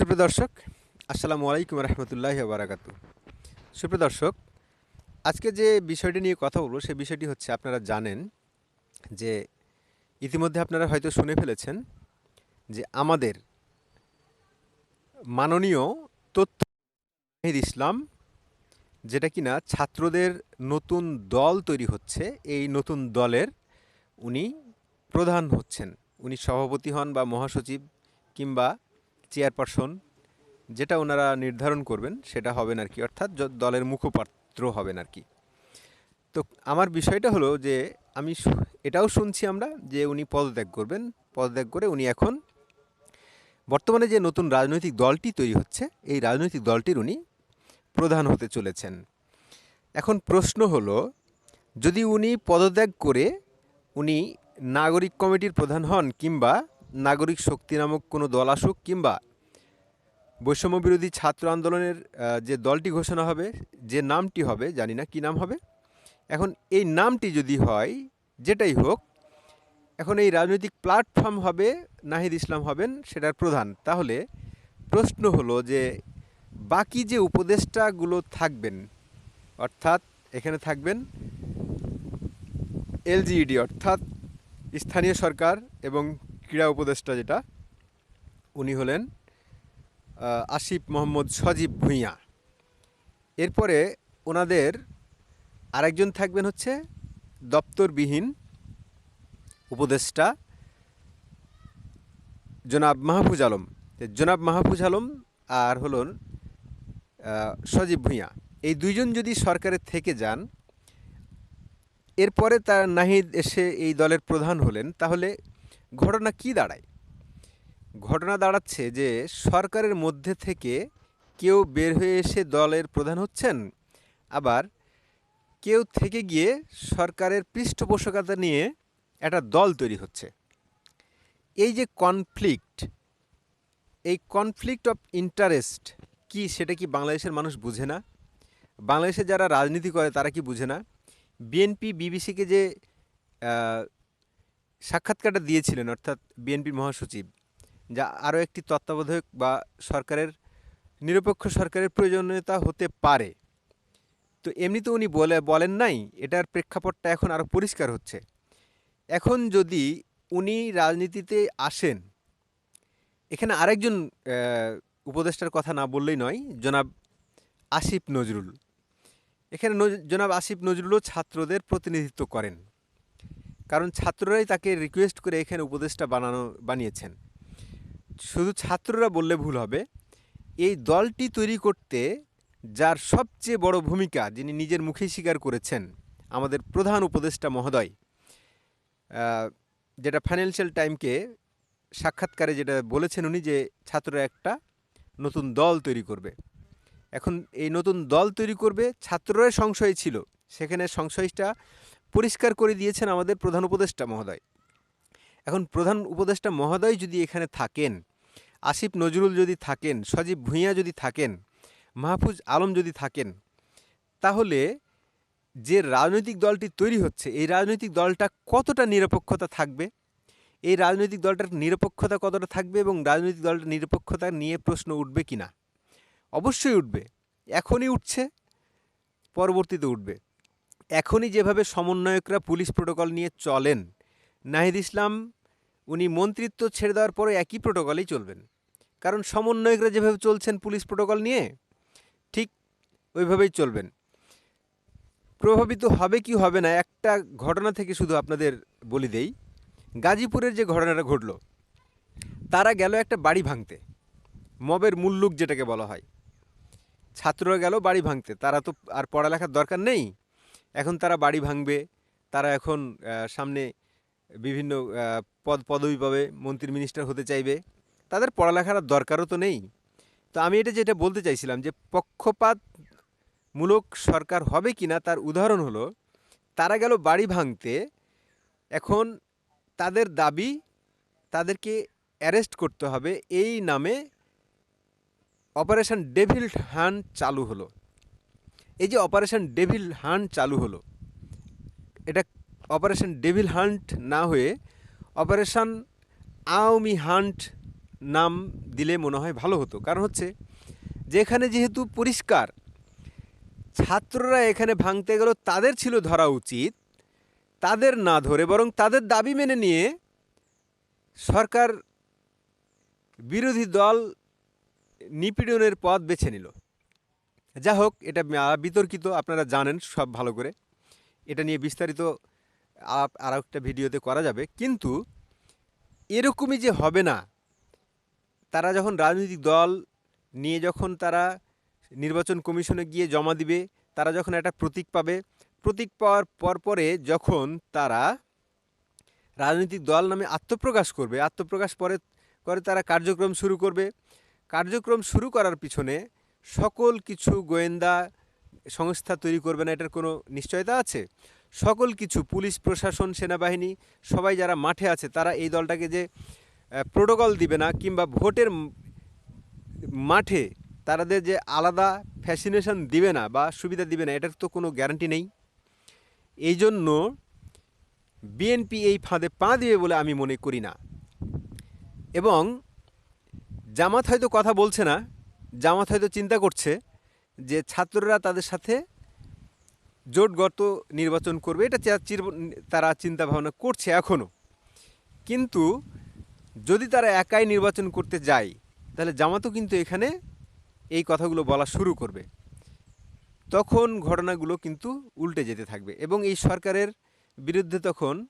সুপ্রিয় দর্শক, আসসালামু আলাইকুম রহমতুল্লাহ বারাকাতু সুপ্রিয় দর্শক, আজকে যে বিষয়টি নিয়ে কথা বলব, সে বিষয়টি হচ্ছে আপনারা জানেন যে ইতিমধ্যে আপনারা হয়তো শুনে ফেলেছেন যে আমাদের মাননীয় তথ্য ইসলাম, যেটা কিনা ছাত্রদের নতুন দল তৈরি হচ্ছে, এই নতুন দলের উনি প্রধান হচ্ছেন। উনি সভাপতি হন বা মহাসচিব কিংবা চেয়ারপারসন যেটা ওনারা নির্ধারণ করবেন, সেটা হবেন আর কি, অর্থাৎ দলের মুখপাত্র হবেন আর কি। তো আমার বিষয়টা হলো যে, আমি এটাও শুনছি আমরা যে উনি পদত্যাগ করবেন। পদত্যাগ করে উনি এখন বর্তমানে যে নতুন রাজনৈতিক দলটি তৈরি হচ্ছে, এই রাজনৈতিক দলটির উনি প্রধান হতে চলেছেন। এখন প্রশ্ন হলো, যদি উনি পদত্যাগ করে উনি নাগরিক কমিটির প্রধান হন কিংবা নাগরিক শক্তি নামক কোনো দল আসুক কিংবা বৈষম্য বিরোধী ছাত্র আন্দোলনের যে দলটি ঘোষণা হবে, যে নামটি হবে, জানি না কী নাম হবে। এখন এই নামটি যদি হয়, যেটাই হোক, এখন এই রাজনৈতিক প্ল্যাটফর্ম হবে, নাহিদ ইসলাম হবেন, সেটার প্রধান। তাহলে প্রশ্ন হলো যে, বাকি যে উপদেষ্টাগুলো থাকবেন, অর্থাৎ এখানে থাকবেন এলজিইডি অর্থাৎ স্থানীয় সরকার এবং ক্রীড়া উপদেষ্টা যেটা, উনি হলেন আসিফ মোহাম্মদ সজীব ভূঁইয়া। এরপরে ওনাদের আরেকজন থাকবেন হচ্ছে দপ্তরবিহীন উপদেষ্টা, জনাব মাহফুজ আলম। জনাব মাহফুজ আলম আর হলন সজীব ভূঁইয়া। এই দুইজন যদি সরকারের থেকে যান, এরপরে তার নাহিদ এসে এই দলের প্রধান হলেন, তাহলে ঘটনা কি দাঁড়ায়? ঘটনা দাঁড়াচ্ছে যে সরকারের মধ্যে থেকে কেউ বের হয়ে এসে দলের প্রধান হচ্ছেন, আবার কেউ থেকে গিয়ে সরকারের পৃষ্ঠপোষকতা নিয়ে একটা দল তৈরি হচ্ছে। এই যে কনফ্লিক্ট এই কনফ্লিক্ট অফ ইন্টারেস্ট কি সেটা কি বাংলাদেশের মানুষ বুঝে না? বাংলাদেশে যারা রাজনীতি করে তারা কি বুঝে না? বিএনপি, বিবিসিকে যে সাক্ষাৎকারটা দিয়েছিলেন, অর্থাৎ বিএনপির মহাসচিব, যা আরও একটি তত্ত্বাবধায়ক বা সরকারের, নিরপেক্ষ সরকারের প্রয়োজনীয়তা হতে পারে। তো এমনি তো উনি বলে, বলেন নাই, এটার প্রেক্ষাপটটা এখন আরও পরিষ্কার হচ্ছে। এখন যদি উনি রাজনীতিতে আসেন, এখানে আরেকজন উপদেষ্টার কথা না বললেই নয়, জনাব আসিফ নজরুল। এখানে জনাব আসিফ নজরুলও ছাত্রদের প্রতিনিধিত্ব করেন। কারণ ছাত্ররাই তাকে রিকোয়েস্ট করে এখানে উপদেষ্টা বানানো, বানিয়েছেন। শুধু ছাত্ররা বললে ভুল হবে, এই দলটি তৈরি করতে যার সবচেয়ে বড় ভূমিকা, যিনি নিজের মুখেই স্বীকার করেছেন, আমাদের প্রধান উপদেষ্টা মহোদয় যেটা ফাইন্যান্সিয়াল টাইমকে সাক্ষাৎকারে যেটা বলেছেন উনি যে ছাত্ররা একটা নতুন দল তৈরি করবে। এখন এই নতুন দল তৈরি করবে, ছাত্ররাই সংশয় ছিল। সেখানে সংশয়টা পরিষ্কার করে দিয়েছেন আমাদের প্রধান উপদেষ্টা মহোদয়। এখন প্রধান উপদেষ্টা মহোদয় যদি এখানে থাকেন, আসিফ নজরুল যদি থাকেন, সজীব ভূঁইয়া যদি থাকেন, মাহফুজ আলম যদি থাকেন, তাহলে যে রাজনৈতিক দলটি তৈরি হচ্ছে, এই রাজনৈতিক দলটা কতটা নিরপেক্ষতা থাকবে? এই রাজনৈতিক দলটার নিরপেক্ষতা কতটা থাকবে এবং রাজনৈতিক দলটার নিরপেক্ষতা নিয়ে প্রশ্ন উঠবে কি না অবশ্যই উঠবে। এখনই উঠছে, পরবর্তীতে উঠবে। এখনই যেভাবে সমন্বয়করা পুলিশ প্রোটোকল নিয়ে চলেন, নাহিদ ইসলাম, উনি মন্ত্রিত্ব ছেড়ে দেওয়ার পরে একই প্রোটোকলেই চলবেন। কারণ সমন্বয়করা যেভাবে চলছেন পুলিশ প্রোটোকল নিয়ে, ঠিক ওইভাবেই চলবেন। প্রভাবিত হবে কি হবে না, একটা ঘটনা থেকে শুধু আপনাদের বলি দেই। গাজীপুরের যে ঘটনাটা ঘটল, তারা গেল একটা বাড়ি ভাঙতে, মবের মুল্লুক যেটাকে বলা হয়। ছাত্ররা গেল বাড়ি ভাঙতে, তারা তো আর পড়ালেখার দরকার নেই। এখন তারা বাড়ি ভাঙবে, তারা এখন সামনে বিভিন্ন পদ, পদবি পাবে, মন্ত্রী মিনিস্টার হতে চাইবে। তাদের পড়ালেখার দরকারও তো নেই। তো আমি এটা যেটা বলতে চাইছিলাম যে পক্ষপাতমূলক সরকার হবে কি না তার উদাহরণ হলো, তারা গেল বাড়ি ভাঙতে, এখন তাদের দাবি তাদেরকে অ্যারেস্ট করতে হবে। এই নামে অপারেশন ডেভিল হান্ট চালু হলো। এই যে অপারেশন ডেভিল হান্ট চালু হলো, এটা অপারেশন ডেভিল হান্ট না হয়ে অপারেশন আওমি হান্ট নাম দিলে মনে হয় ভালো হতো। কারণ হচ্ছে যে এখানে যেহেতু পরিষ্কার, ছাত্ররা এখানে ভাঙতে গেল তাদের ছিল ধরা উচিত, তাদের না ধরে বরং তাদের দাবি মেনে নিয়ে সরকার বিরোধী দল নিপীড়নের পথ বেছে নিল। যা হোক এটা বিতর্কিত, আপনারা জানেন সব ভালো করে। এটা নিয়ে বিস্তারিত আর একটা ভিডিওতে করা যাবে। কিন্তু এরকমই যে হবে না, তারা যখন রাজনৈতিক দল নিয়ে যখন তারা নির্বাচন কমিশনে গিয়ে জমা দিবে, তারা যখন একটা প্রতীক পাবে, প্রতীক পাওয়ার পরপরে যখন তারা রাজনৈতিক দল নামে আত্মপ্রকাশ করবে, আত্মপ্রকাশ পরে করে তারা কার্যক্রম শুরু করবে। কার্যক্রম শুরু করার পিছনে সকল কিছু গোয়েন্দা সংস্থা তৈরি করবে না, এটার কোনো নিশ্চয়তা আছে? সকল কিছু, পুলিশ, প্রশাসন, সেনাবাহিনী, সবাই যারা মাঠে আছে, তারা এই দলটাকে যে প্রোটোকল দিবে না, কিংবা ভোটের মাঠে তাদের যে আলাদা ফ্যাসিনেশন দিবে না বা সুবিধা দিবে না, এটার তো কোনো গ্যারান্টি নেই। এই জন্য বিএনপি এই ফাঁদে পা দিবে বলে আমি মনে করি না। এবং জামাত হয়তো কথা বলছে না জামাত হয়তো চিন্তা করছে যে ছাত্ররা তাদের সাথে জোটগত নির্বাচন করবে। এটা চির- তারা চিন্তা ভাবনা করছে এখনও কিন্তু যদি তারা একাই নির্বাচন করতে যায়, তাহলে জামাতও কিন্তু এখানে এই কথাগুলো বলা শুরু করবে। তখন ঘটনাগুলো কিন্তু উল্টে যেতে থাকবে এবং এই সরকারের বিরুদ্ধে তখন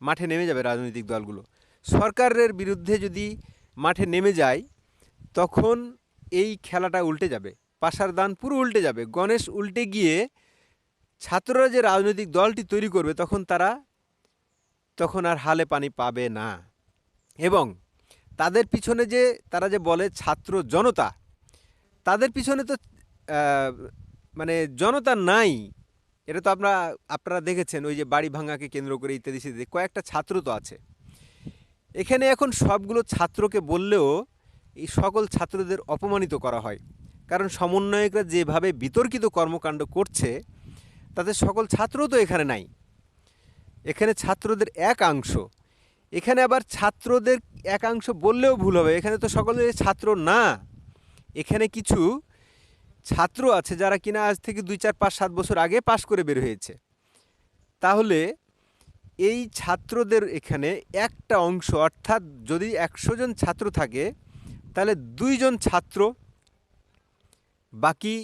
মাঠে নেমে যাবে রাজনৈতিক দলগুলো। সরকারের বিরুদ্ধে যদি মাঠে নেমে যায়, তখন এই খেলাটা উল্টে যাবে। পাশার দান পুরো উল্টে যাবে। গণেশ উল্টে গিয়ে ছাত্ররা যে রাজনৈতিক দলটি তৈরি করবে, তখন তারা, তখন আর হালে পানি পাবে না। এবং তাদের পিছনে যে, তারা যে বলে ছাত্র জনতা, তাদের পিছনে তো মানে জনতা নাই। এটা তো আপনারা আপনারা দেখেছেন, ওই যে বাড়ি ভাঙাকে কেন্দ্র করে ইত্যাদি ইত্যাদি, কয়েকটা ছাত্র তো আছে। এখানে এখন সবগুলো ছাত্রকে বললেও এই সকল ছাত্রদের অপমানিত করা হয়। কারণ সমন্বয়করা যেভাবে বিতর্কিত কর্মকাণ্ড করছে তাদের সকল ছাত্রও তো এখানে নাই। এখানে ছাত্রদের একাংশ এখানে আবার ছাত্রদের একাংশ বললেও ভুল হবে। এখানে তো সকলে ছাত্র না। এখানে কিছু ছাত্র আছে যারা কিনা আজ থেকে দুই, চার, পাঁচ, সাত বছর আগে পাশ করে বের হয়েছে। তাহলে এই ছাত্রদের এখানে একটা অংশ, অর্থাৎ যদি একশো জন ছাত্র থাকে তাহলে দুইজন ছাত্র, বাকি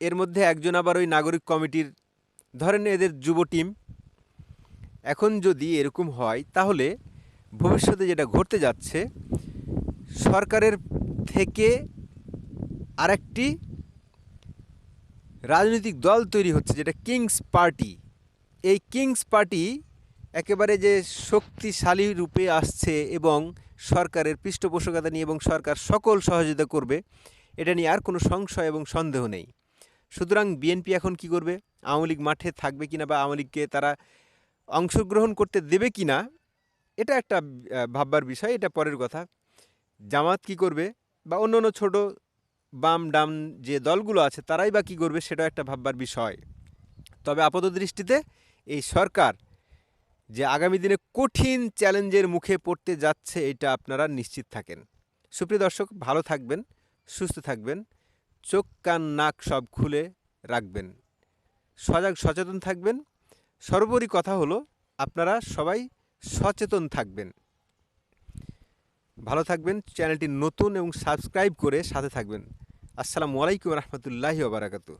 এর মধ্যে একজন আবার ওই নাগরিক কমিটির, ধরেন এদের যুব টিম। এখন যদি এরকম হয়, তাহলে ভবিষ্যতে যেটা ঘটতে যাচ্ছে, সরকারের থেকে আরেকটি রাজনৈতিক দল তৈরি হচ্ছে, যেটা কিংস পার্টি। এই কিংস পার্টি একেবারে যে শক্তিশালী রূপে আসছে এবং সরকারের পৃষ্ঠপোষকতা নিয়ে এবং সরকার সকল সহযোগিতা করবে, এটা নিয়ে আর কোনো সংশয় এবং সন্দেহ নেই। সুতরাং বিএনপি এখন কি করবে? আওয়ামী লীগ মাঠে থাকবে কিনা বা আওয়ামী লীগকে তারা অংশগ্রহণ করতে দেবে কিনা, এটা একটা ভাববার বিষয়, এটা পরের কথা। জামাত কি করবে বা অন্য অন্য ছোটো বাম ডাম যে দলগুলো আছে, তারাই বা কী করবে, সেটাও একটা ভাববার বিষয়। তবে আপাত দৃষ্টিতে এই সরকার যে আগামী দিনে কঠিন চ্যালেঞ্জের মুখে পড়তে যাচ্ছে এটা আপনারা নিশ্চিত থাকেন। সুপ্রিয় দর্শক, ভালো থাকবেন, সুস্থ থাকবেন, চোখ, কান, নাক সব খুলে রাখবেন। সজাগ, সচেতন থাকবেন। সর্বোপরি কথা হলো, আপনারা সবাই সচেতন থাকবেন। ভালো থাকবেন, চ্যানেলটি নতুন এবং সাবস্ক্রাইব করে সাথে থাকবেন। আসসালামু আলাইকুম রহমতুল্লাহি ওবরাকাতু